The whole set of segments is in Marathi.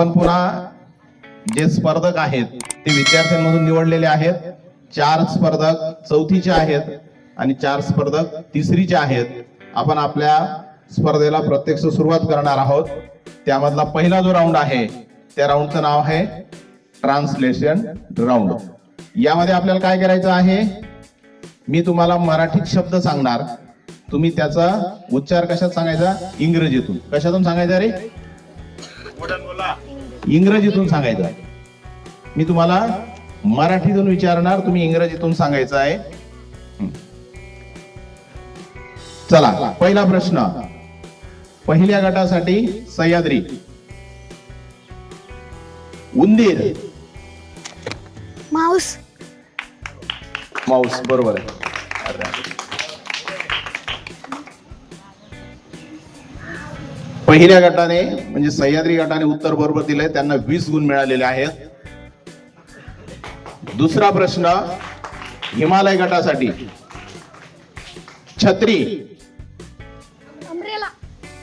आपण पुन्हा जे स्पर्धक आहेत ते विद्यार्थ्यांमधून निवडलेले आहेत. चार स्पर्धक चौथीचे आहेत आणि चार स्पर्धक तिसरीचे आहेत. आपण आपल्या स्पर्धेला प्रत्यक्ष सुरुवात करणार आहोत. त्यामधला पहिला जो राऊंड आहे त्या राऊंडचं नाव आहे ट्रान्सलेशन राऊंड यामध्ये आपल्याला काय करायचं आहे? मी तुम्हाला मराठीत शब्द सांगणार. तुम्ही त्याचा उच्चार कशात सांगायचा? इंग्रजीतून. कशातून सांगायचा रे? इंग्रजीतून सांगायचा मी तुम्हाला मराठीतून विचारणार तुम्ही इंग्रजीतून सांगायचं आहे. चला पहिला प्रश्न. पहिल्या गटासाठी सह्याद्री. उंदीर. माऊस. माऊस बरोबर आहे. पहिल्या गटाने म्हणजे सह्याद्री गटाने उत्तर बरोबर दिलंय त्यांना वीस गुण मिळालेले आहेत. दुसरा प्रश्न हिमालय गटासाठी. छत्री.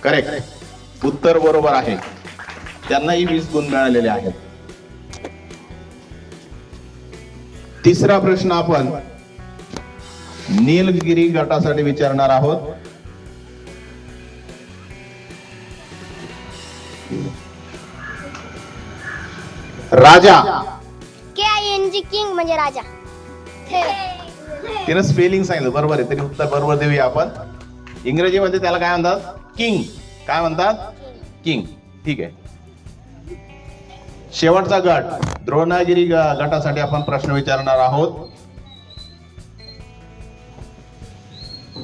करेक्ट उत्तर बरोबर आहे. त्यांनाही वीस गुण मिळालेले आहेत. तिसरा प्रश्न आपण नीलगिरी गटासाठी विचारणार आहोत. राजा. K I N G king म्हणजे राजा. तिनं स्पेलिंग सांगितलं. बरोबर आहे. तरी उत्तर बरोबर देऊया आपण. इंग्रजीमध्ये त्याला काय म्हणतात? किंग काय म्हणतात? किंग ठीक आहे. शेवटचा गट. द्रोणागिरी गटासाठी आपण प्रश्न विचारणार आहोत.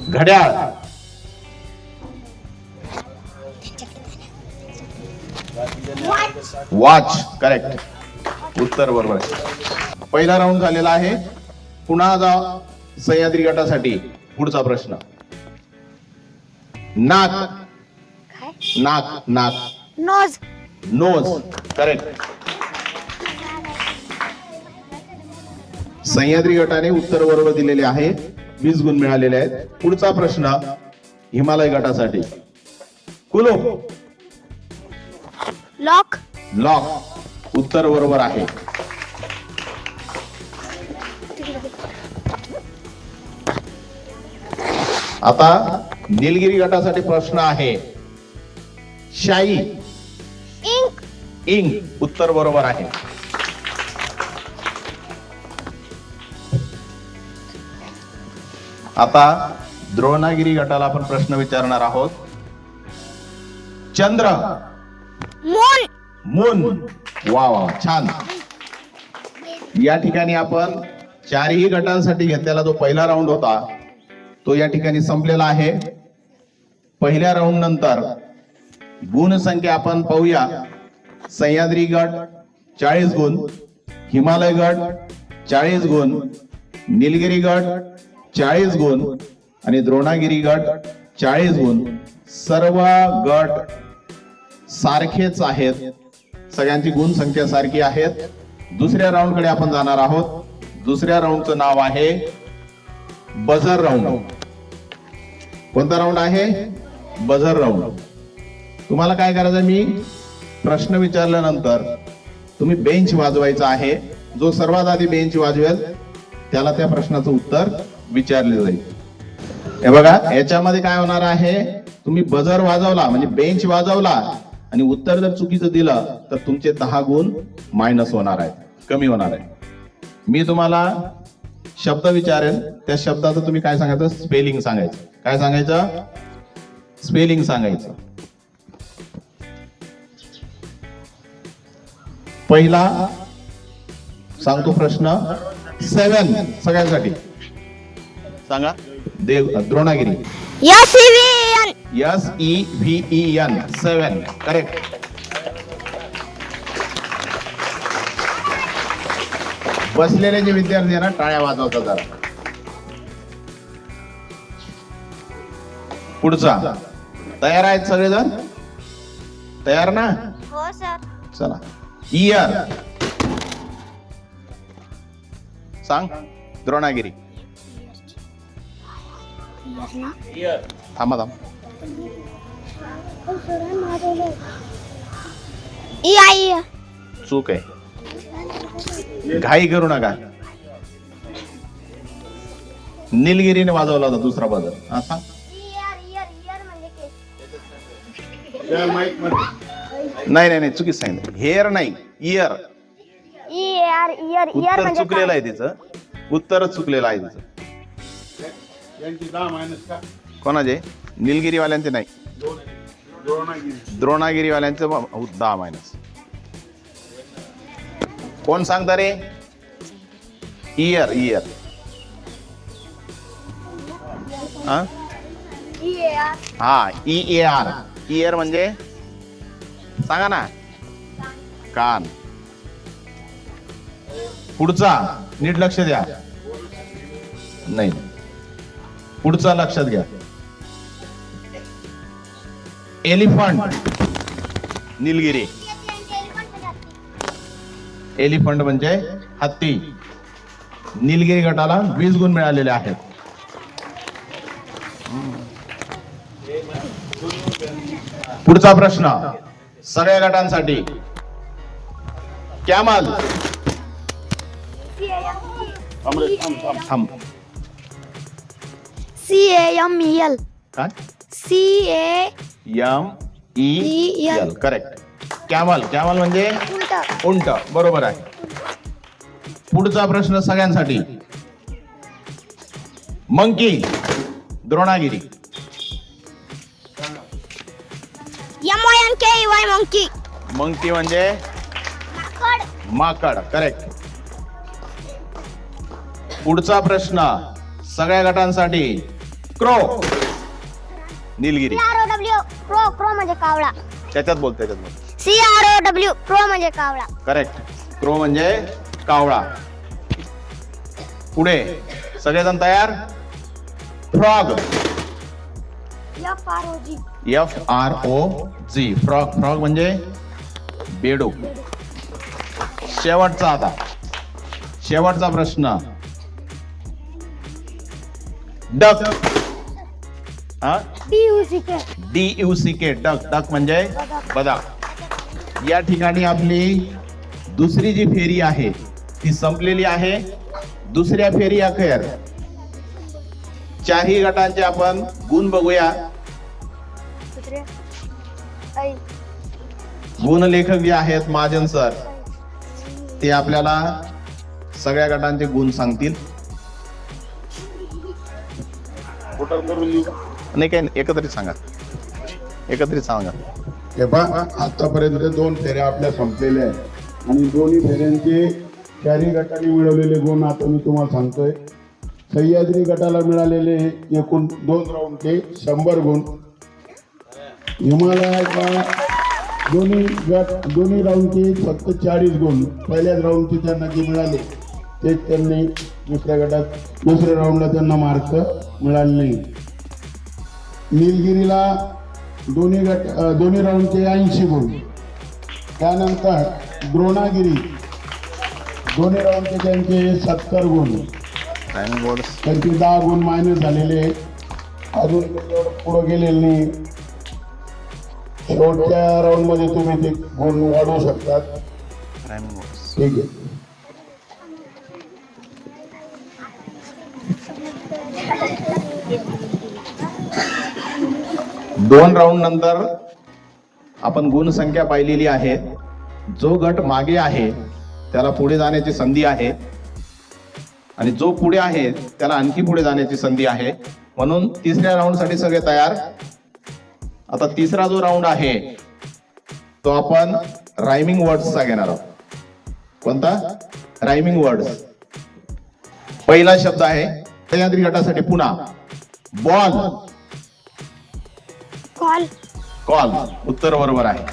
घड्याळ. वॉच करेक्ट उत्तर बरोबर. आहे पहिला राऊंड झालेला आहे. पुन्हा जा सह्याद्री गटासाठी पुढचा प्रश्न. नाक. नाक नाक. नोज. नोज. करेक्ट सह्याद्री गटाने उत्तर बरोबर दिलेले आहे. वीस गुण मिळालेले आहेत. पुढचा प्रश्न हिमालय गटासाठी. कुलो लॉक लॉक उत्तर बरोबर आहे. आता निलगिरी गटासाठी प्रश्न आहे. शाई. इंक. इंक. उत्तर बरोबर आहे. आता द्रोणागिरी गटाला आपण प्रश्न विचारणार आहोत. चंद्र. मून मून वा वा छान. या ठिकाणी आपण चारही गटांसाठी घेतलेला जो पहिला राऊंड होता तो या ठिकाणी संपलेला आहे. पहिल्या राऊंड नंतर गुणसंख्या आपण पाहूया. सह्याद्री गट चाळीस गुण. हिमालय गट चाळीस गुण. निलगिरी गट चाळीस गुण. आणि द्रोणागिरी गट चाळीस गुण. सर्व गट सारखेच आहेत. सगळ्यांची गुण संख्या सारखी आहेत. दुसऱ्या राऊंडकडे आपण जाणार आहोत. दुसऱ्या राऊंडचं नाव आहे बझर राऊंड कोणता राऊंड आहे? बझर राऊंड तुम्हाला काय करायचं मी? प्रश्न विचारल्यानंतर तुम्ही बेंच वाजवायचा आहे. जो सर्वात आधी बेंच वाजवेल त्याला त्या प्रश्नाचं उत्तर विचारले जाईल. हे बघा याच्यामध्ये काय होणार आहे? तुम्ही बजर वाजवला म्हणजे बेंच वाजवला आणि उत्तर जर चुकीचं दिलं तर तुमचे दहा गुण मायनस होणार आहेत. कमी होणार आहे मी तुम्हाला शब्द विचारेल त्या शब्दाचं तुम्ही काय सांगायचं? स्पेलिंग सांगायचं. काय सांगायचं? स्पेलिंग सांगायचं. पहिला सांगतो प्रश्न. सेवन सगळ्यांसाठी. सांगा. देव Dronagiri. S E V E N seven correct बसलेले जे विद्यार्थी आहे ना टाळ्या वाजवतात जरा. पुढचा. तयार आहेत सगळेजण? तयार ना? हो सर. चला. इयर सांग. द्रोणागिरी. थांबा थांबा. E I. चूक आहे. घाई करू नका. निलगिरीने वाजवला होता दुसरा बदल. असा नाही नाही नाही चुकीच सांगितलं. हेअर नाही इयर इयर इयर इयर उत्तर म्हणजे चुकलेलं आहे तिचं. उत्तरच चुकलेलं आहे तिचं. कोणाचे? निलगिरीवाल्यांचे नाही. द्रोणागिरीवाल्यांचं हो, दहा मायनस कोण सांगता रे? इयर इयर हा इयर हा ई ए आर इयर म्हणजे? सांगा ना. कान. पुढचा नीट लक्ष द्या. नाही. पुढचा लक्षात घ्या. एलिफंट. निलगिरी. एलिफंट म्हणजे हत्ती. निलगिरी गटाला वीस गुण मिळालेले आहेत. पुढचा प्रश्न. सगळ्या गटांसाठी. कॅमल. थांब. C M L. काय? C A M E L correct camel. Camel म्हणजे? उंट. बरोबर आहे. पुढचा प्रश्न सगळ्यांसाठी. मंकी. द्रोणागिरी. मंकी. मंकी म्हणजे? माकड. करेक्ट पुढचा प्रश्न सगळ्या गटांसाठी. Crow. Nilgiri. W crow crow म्हणजे कावळा. त्याच्यात बोल त्याच्यात बोल C R O W crow म्हणजे कावळा. करेक्ट क्रो म्हणजे कावळा. पुढे. सगळेजण तयार? Frog F R O G F R O G frog frog म्हणजे बेडूक शेवटचा आता. शेवटचा प्रश्न. डक हा? D U C K D U C K duck duck म्हणजे बदक या ठिकाणी आपली दुसरी जी फेरी आहे ती संपलेली आहे. दुसऱ्या फेरी अखेर. चारही गटांचे आपण गुण बघूया. गुणलेखक जे आहेत महाजन सर ते आपल्याला सगळ्या गटांचे गुण सांगतील. नाही काही नाही, एकत्रित सांगा. एकत्रित सांगा. हे पहा आतापर्यंत दोन फेऱ्या आपल्या संपलेल्या आहेत. आणि दोन्ही फेऱ्यांचे चारी गटाने मिळवलेले गुण आता मी तुम्हाला सांगतोय. सह्याद्री गटाला मिळालेले एकूण दोन राऊंडचे शंभर गुण. हिमालयाला दोन्ही गट दोन्ही राऊंडचे फक्त चाळीस गुण. पहिल्याच राऊंडचे त्यांना जे मिळाले तेच त्यांनी दुसऱ्या गटात दुसऱ्या राऊंडला त्यांना मार्क मिळाले नाही निलगिरीला दोन्ही गट दोन्ही राऊंडचे ऐंशी गुण. त्यानंतर द्रोणागिरी दोन्ही राऊंडचे त्यांचे सत्तर गुण. त्यांचे दहा गुण मायनस झालेले. अजून पुढं गेलेले नाही. शेवटच्या राऊंडमध्ये तुम्ही ते गुण वाढवू शकतात. ठीक आहे. दोन राऊंड नंतर आपण गुणसंख्या पाहिलेली आहे. जो गट मागे आहे त्याला पुढे जाण्याची संधी आहे. आणि जो पुढे आहे त्याला आणखी पुढे जाण्याची संधी आहे. म्हणून तिसऱ्या राऊंडसाठी सगळे तयार. आता तिसरा जो राऊंड आहे तो आपण रायमिंग वर्ड्सचा घेणार आहोत. कोणता? रायमिंग वर्ड्स पहिला शब्द आहे सह्याद्री गटासाठी पुन्हा. बॉल. कॉल. उत्तर बरोबर आहे.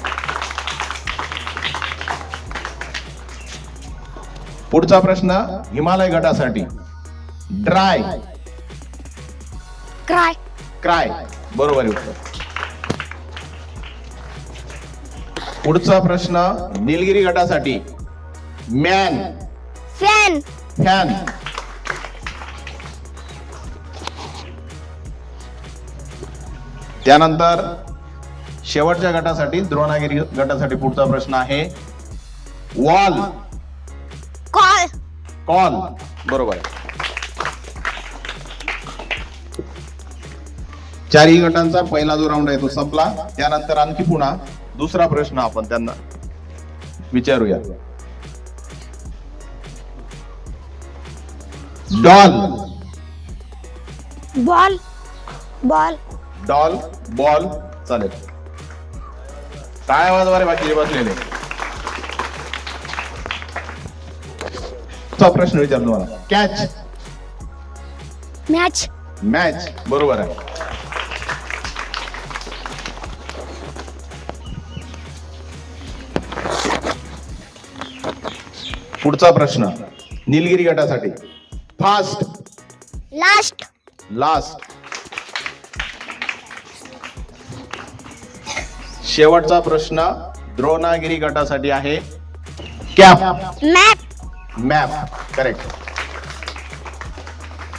पुढचा प्रश्न हिमालय गटासाठी. ड्राय क्राय क्राय बरोबर आहे उत्तर. पुढचा प्रश्न निलगिरी गटासाठी. मॅन फॅन फॅन त्यानंतर शेवटच्या गटासाठी द्रोणागिरी गटासाठी पुढचा प्रश्न आहे. वॉल. कॉल. कॉल. बरोबर. चारही गटांचा पहिला जो राऊंड आहे तो संपला. त्यानंतर आणखी पुन्हा दुसरा प्रश्न आपण त्यांना विचारूया. Doll. Ball. Ball. Doll ball चालेल. काय आवाजवारे बाकीचे बसलेले. चा प्रश्न विचारतो तुम्हाला कॅच मॅच मॅच बरोबर आहे. पुढचा प्रश्न. निलगिरी गटासाठी. फास्ट लास्ट लास्ट शेवटचा प्रश्न द्रोणागिरी गटासाठी आहे. कॅप मॅप मॅप करेक्ट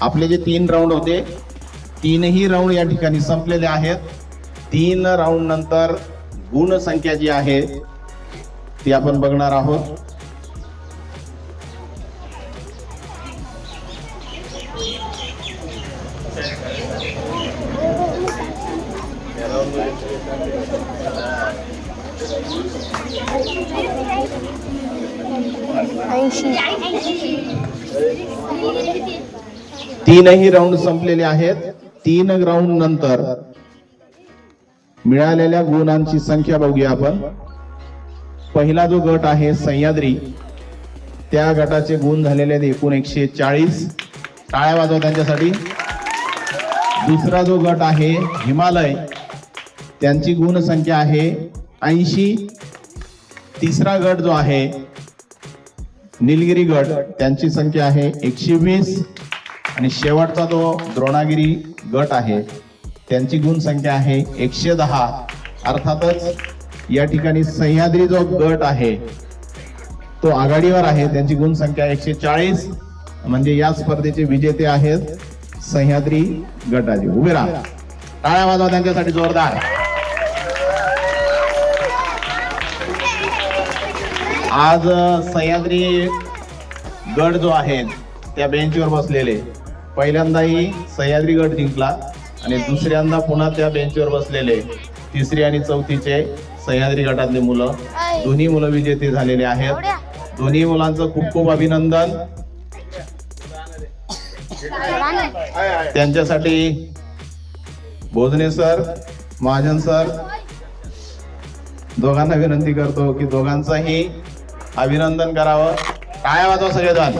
आपले जे तीन राऊंड होते तीनही राऊंड या ठिकाणी संपलेले आहेत. तीन राऊंड नंतर गुण संख्या जी आहे ती आपण बघणार आहोत. तीनही राऊंड संपलेले आहेत. तीन राऊंड नंतर मिळालेल्या गुणांची संख्या बघूया आपण. पहिला जो गट आहे सह्याद्री त्या गटाचे गुण झालेले आहेत एकूण एकशे चाळीस. टाळ्या वाजव त्यांच्यासाठी. दुसरा जो गट आहे हिमालय त्यांची गुण संख्या आहे ऐंशी. तिसरा गट जो आहे निलगिरी गट त्यांची संख्या आहे एकशे वीस. आणि शेवटचा जो द्रोणागिरी गट आहे त्यांची गुण संख्या आहे एकशे दहा. अर्थातच या ठिकाणी सह्याद्री जो गट आहे तो आघाडीवर आहे त्यांची गुण संख्या एकशे चाळीस. म्हणजे या स्पर्धेचे विजेते आहेत सह्याद्री गटाचे. उभे राहा. टाळ्या वाजवा त्यांच्यासाठी जोरदार. आज सह्याद्री गड जो आहे त्या बेंचवर बसलेले. पहिल्यांदाही सह्याद्री गड जिंकला आणि दुसऱ्यांदा पुन्हा त्या बेंचवर बसलेले. तिसरी आणि चौथीचे सह्याद्री गटातले मुलं. दोन्ही मुलं विजेते झालेले आहेत. दोन्ही मुलांचं खूप खूप अभिनंदन. त्यांच्यासाठी भोजने सर महाजन सर दोघांना विनंती करतो की दोघांचाही अभिनंदन करावं. काय वाजवा सगळेजण?